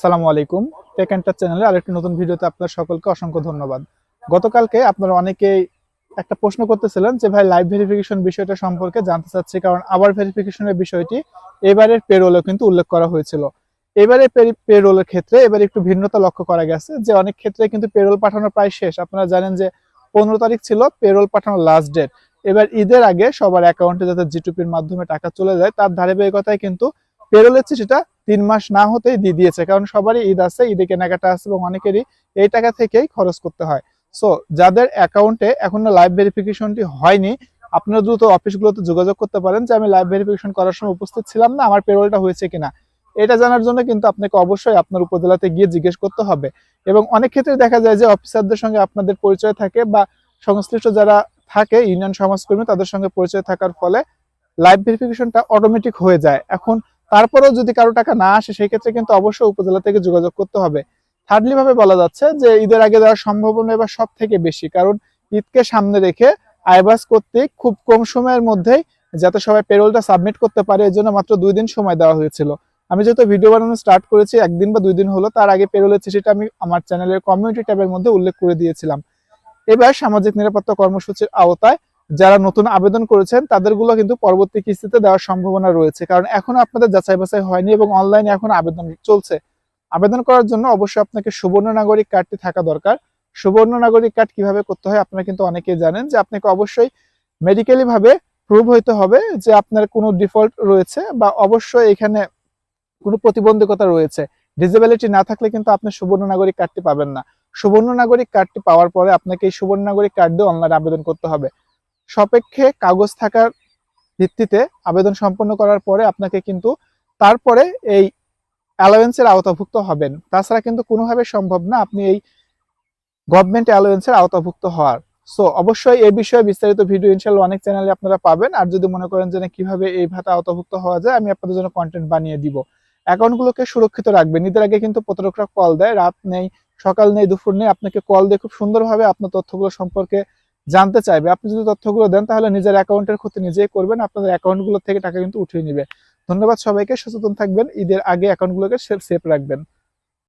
সালামু আলাইকুম। Take enter চ্যানেলে আরেকটি নতুন ভিডিওতে আপনার সকলকে অসংখ্য ধন্যবাদ। গতকালকে আপনারা অনেকেই একটা প্রশ্ন করতেছিলেন যে, ভাই লাইভ ভেরিফিকেশন বিষয়টা সম্পর্কে জানতে চাচ্ছি, কারণ আবার ভেরিফিকেশনের বিষয়টি এবারের পেরোলেও কিন্তু উল্লেখ করা হয়েছিল। এবারে পেরোলের ক্ষেত্রে এবার একটু ভিন্নতা লক্ষ্য করা গেছে যে, অনেক ক্ষেত্রে কিন্তু পেরোল পাঠানো প্রায় শেষ। আপনারা জানেন যে, পনেরো তারিখ ছিল পেরোল পাঠানোর লাস্ট ডেট এবার ঈদের আগে সবার অ্যাকাউন্টে যাতে জিটুপির মাধ্যমে টাকা চলে যায়, তার ধারাবাহিকতায় কিন্তু পেরোলের চিঠিটা তিন মাস না হতেই দিয়ে দিয়েছে, কারণ সবারই ঈদ আছে, ঈদে কেনাকাটা আছে এবং অনেকেরই এই টাকা থেকেই খরচ করতে হয়। সো যাদের অ্যাকাউন্টে এখনও লাইভ ভেরিফিকেশনটি হয়নি, আপনারা দ্রুত অফিসগুলোতে যোগাযোগ করতে পারেন যে, আমি লাইভ ভেরিফিকেশন করার সময় উপস্থিত ছিলাম না, আমার পেরোলটা হয়েছে কিনা? এটা জানার জন্য কিন্তু আপনাকে অবশ্যই আপনার উপজেলাতে গিয়ে জিজ্ঞেস করতে হবে। এবং অনেক ক্ষেত্রে দেখা যায় যে অফিসারদের সঙ্গে আপনাদের পরিচয় থাকে বা সংশ্লিষ্ট যারা থাকে, ইউনিয়ন সমাজকর্মী, তাদের সঙ্গে পরিচয় থাকার ফলে লাইভ ভেরিফিকেশনটা অটোমেটিক হয়ে যায়। এখন তারপরেও যদি কারও টাকা না আসে, সেই ক্ষেত্রে কিন্তু অবশ্যই উপজেলা থেকে যোগাযোগ করতে হবে। থার্ডলি ভাবে বলা যাচ্ছে যে, ঈদের আগে দেওয়ার সম্ভাবনা এবার সব থেকে বেশি, কারণ ঈদকে সামনে রেখে আইবাস কর্তৃক খুব কম সময়ের মধ্যেই যাতে সবাই পেরোলটা সাবমিট করতে পারে, এর জন্য মাত্র দুই দিন সময় দেওয়া হয়েছিল। আমি যেহেতু ভিডিও বানানো স্টার্ট করেছি, একদিন বা দুই দিন হলো, তার আগে পেরোলের চিঠিটা আমি আমার চ্যানেলের কমিউনিটি ট্যাবের মধ্যে উল্লেখ করে দিয়েছিলাম। এবার সামাজিক নিরাপত্তা কর্মসূচির আওতায় যারা নতুন আবেদন করেছেন, তাদেরগুলো কিন্তু পরবর্তী কিস্তিতে দেওয়ার সম্ভাবনা রয়েছে। কারণ এখনও আপনাদের যাচাই বাছাই হয়নি এবং অনলাইনে এখন আবেদন চলছে। আবেদন করার জন্য অবশ্যই আপনাকে সুবর্ণ নাগরিক কার্ডটি থাকা দরকার। সুবর্ণ নাগরিক কার্ড কীভাবে করতে হয় আপনারা কিন্তু অনেকেই জানেন যে আপনাকে অবশ্যই মেডিকেলি ভাবে প্রুভ হইতে হবে যে আপনার কোনো ডিফল্ট রয়েছে বা অবশ্যই এখানে কোনো প্রতিবন্ধকতা রয়েছে। ডিসেবিলিটি না থাকলে কিন্তু আপনি সুবর্ণ নাগরিক কার্ডটি পাবেন না। সুবর্ণ নাগরিক কার্ডটি পাওয়ার পরে আপনাকে এই সুবর্ণ নাগরিক কার্ড দিয়ে অনলাইনে আবেদন করতে হবে। সপেক্ষে কাগজ থাকার ভিত্তিতে আবেদন সম্পন্ন করার পরে আপনাকে কিন্তু তারপরে এই অ্যালাওয়েন্সের আওতাভুক্ত হবেন। তাছাড়া কিন্তু কোনোভাবে সম্ভব না আপনি এই গভর্নমেন্ট অ্যালাওয়েন্সের আওতাভুক্ত হওয়ার। সো অবশ্যই এই বিষয়ে বিস্তারিত ভিডিও ইনশাল্লাহ অনেক চ্যানেলে আপনারা পাবেন। আর যদি মনে করেন যে কীভাবে এই ভাতা আওতাভুক্ত হওয়া যায়, আমি আপনাদের জন্য কন্টেন্ট বানিয়ে দিব। অ্যাকাউন্টগুলোকে সুরক্ষিত রাখবেন। ঈদের আগে কিন্তু প্রতারকরা কল দেয়, রাত নেই, সকাল নেই, দুপুর নেই। আপনাকে কল দিয়ে খুব সুন্দরভাবে আপনার তথ্যগুলো সম্পর্কে জানতে চাইবে। আপনি যদি তথ্যগুলো দেন, তাহলে নিজের অ্যাকাউন্টের ক্ষতি নিজেই করবেন। আপনাদের অ্যাকাউন্টগুলো থেকে টাকা কিন্তু উঠিয়ে নিবে। ধন্যবাদ সবাইকে। সচেতন থাকবেন। ঈদের আগে অ্যাকাউন্টগুলোকে সেফ রাখবেন।